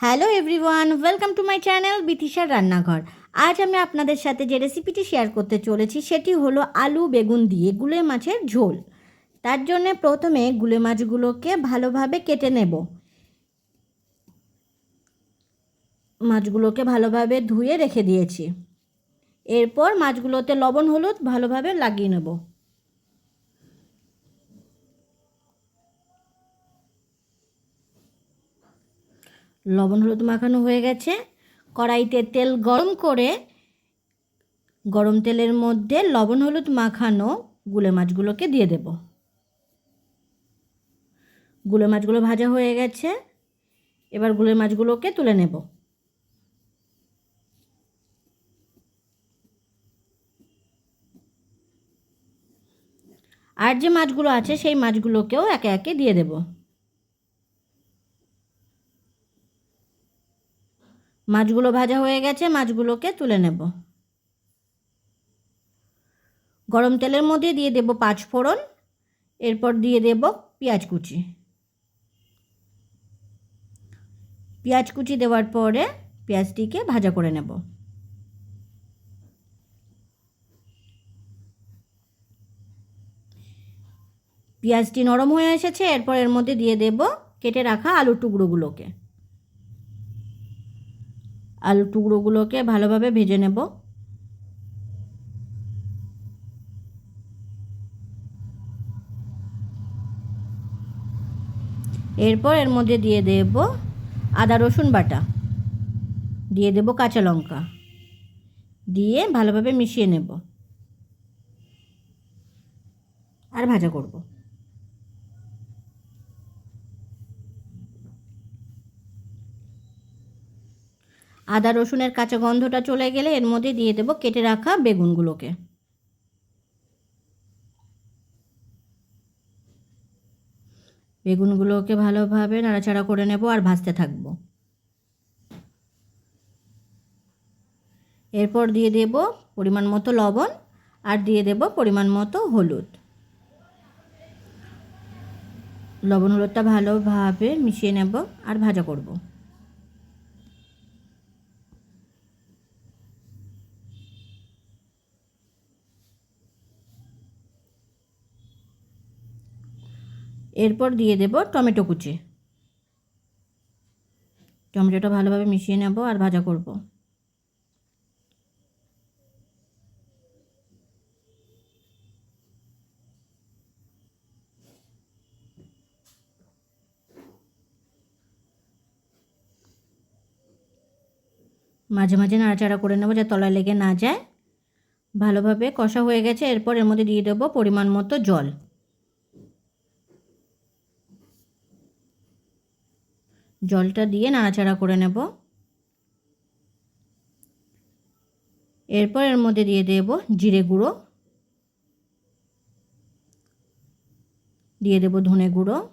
Hello everyone welcome to my channel বিথিশার রান্নাঘর আজ আমি আপনাদের সাথে যে রেসিপিটি শেয়ার করতে চলেছি, সেটি হলো আলু, বেগুন দিয়ে গুলে মাছের ঝোল। তার জন্য প্রথমে গুলে মাছগুলোকে ভালোভাবে কেটে নেব। মাছগুলোকে ভালোভাবে ধুয়ে রেখে দিয়েছি। এরপর মাছগুলোতে লবণ, হলুদ ভালোভাবে লাগিয়ে নেব। লবণ হলুদ মাখানো হয়ে গেছে। কড়াইতে তেল গরম করে গরম তেলের মধ্যে লবণ হলুদ মাখানো গুলে মাছগুলোকে দিয়ে দেব। গুলে মাছগুলো ভাজা হয়ে গেছে। এবার গুলে মাছগুলোকে তুলে নেব। আর যে মাছগুলো আছে, সেই মাছগুলোকেও একে একে দিয়ে দেবো। মাছগুলো ভাজা হয়ে গেছে, মাছগুলোকে তুলে নেব। গরম তেলের মধ্যে দিয়ে দেব পাঁচ ফোড়ন, এরপর দিয়ে দেব পেঁয়াজ কুচি। পেঁয়াজ কুচি দেওয়ার পরে পেঁয়াজটিকে ভাজা করে নেব। পেঁয়াজটি নরম হয়ে এসেছে, এরপর এর মধ্যে দিয়ে দেব কেটে রাখা আলুর টুকরোগুলোকে। আলু টুকরোগুলোকে ভালোভাবে ভেজে নেব। এরপর এর মধ্যে দিয়ে দেব আদা, রসুন বাটা। দিয়ে দেব কাঁচা লঙ্কা। দিয়ে ভালোভাবে মিশিয়ে নেব। আর ভাজা করব। আদা রসুনের কাঁচা গন্ধটা চলে গেলে এর মধ্যে দিয়ে দেবো কেটে রাখা বেগুনগুলোকে। বেগুনগুলোকে ভালোভাবে নাড়াচাড়া করে নেব আর ভাজতে থাকব। এরপর দিয়ে দেব পরিমাণ মতো লবণ আর দিয়ে দেব পরিমাণ মতো হলুদ। লবণ হলুদটা ভালোভাবে মিশিয়ে নেব আর ভাজা করব। এরপর দিয়ে দেব টমেটো কুচি। টমেটোটা ভালোভাবে মিশিয়ে নেব আর ভাজা করব। মাঝে মাঝে নাড়াচাড়া করে নেব যা তলায় লেগে না যায়। ভালোভাবে কষা হয়ে গেছে, এরপর এর মধ্যে দিয়ে দেবো পরিমাণ মতো জল। জলটা দিয়ে নাড়াচাড়া করে নেব। এরপর এর মধ্যে দিয়ে দেব জিরে গুঁড়ো। দিয়ে দেব ধনে গুঁড়ো,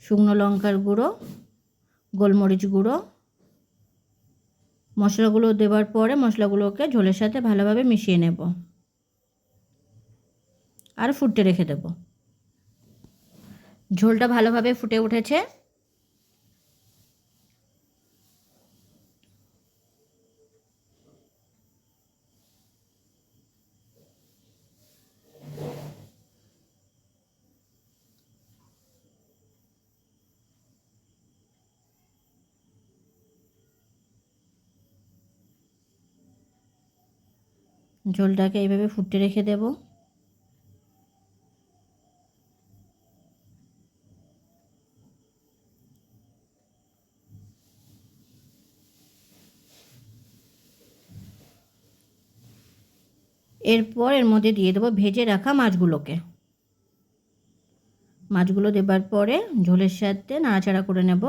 শুকনো লঙ্কার গুঁড়ো, গোলমরিচ গুঁড়ো। মশলাগুলো দেওয়ার পরে মশলাগুলোকে ঝোলের সাথে ভালোভাবে মিশিয়ে নেব। আর ফুটতে রেখে দেব। ঝোলটা ভালোভাবে ফুটে উঠেছে। ঝোলটাকে এইভাবে ফুটতে রেখে দেব। এরপর এর মধ্যে দিয়ে দেবো ভেজে রাখা মাছগুলোকে। মাছগুলো দেবার পরে ঝোলের সাথে নাড়াচাড়া করে নেব।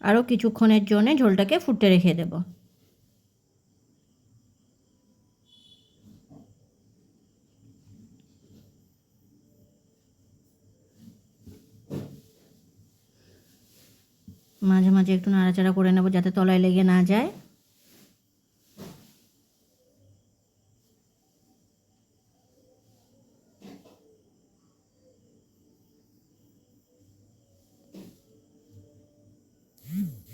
আরও কিছুক্ষণের জন্য ঝোলটাকে ফুটতে রেখে দেবো। মাঝে মাঝে একটু নাড়াচাড়া করে নেব যাতে তলায় লেগে না যায়।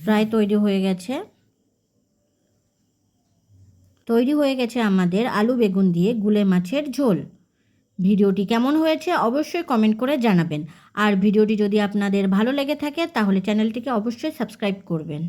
প্রায় তৈরি হয়ে গেছে। তৈরি হয়ে গেছে আমাদের আলু বেগুন দিয়ে গুলে মাছের ঝোল। ভিডিওটি কেমন হয়েছে অবশ্যই কমেন্ট করে জানাবেন। আর ভিডিওটি যদি আপনাদের ভালো লেগে থাকে, তাহলে চ্যানেলটিকে অবশ্যই সাবস্ক্রাইব করবেন।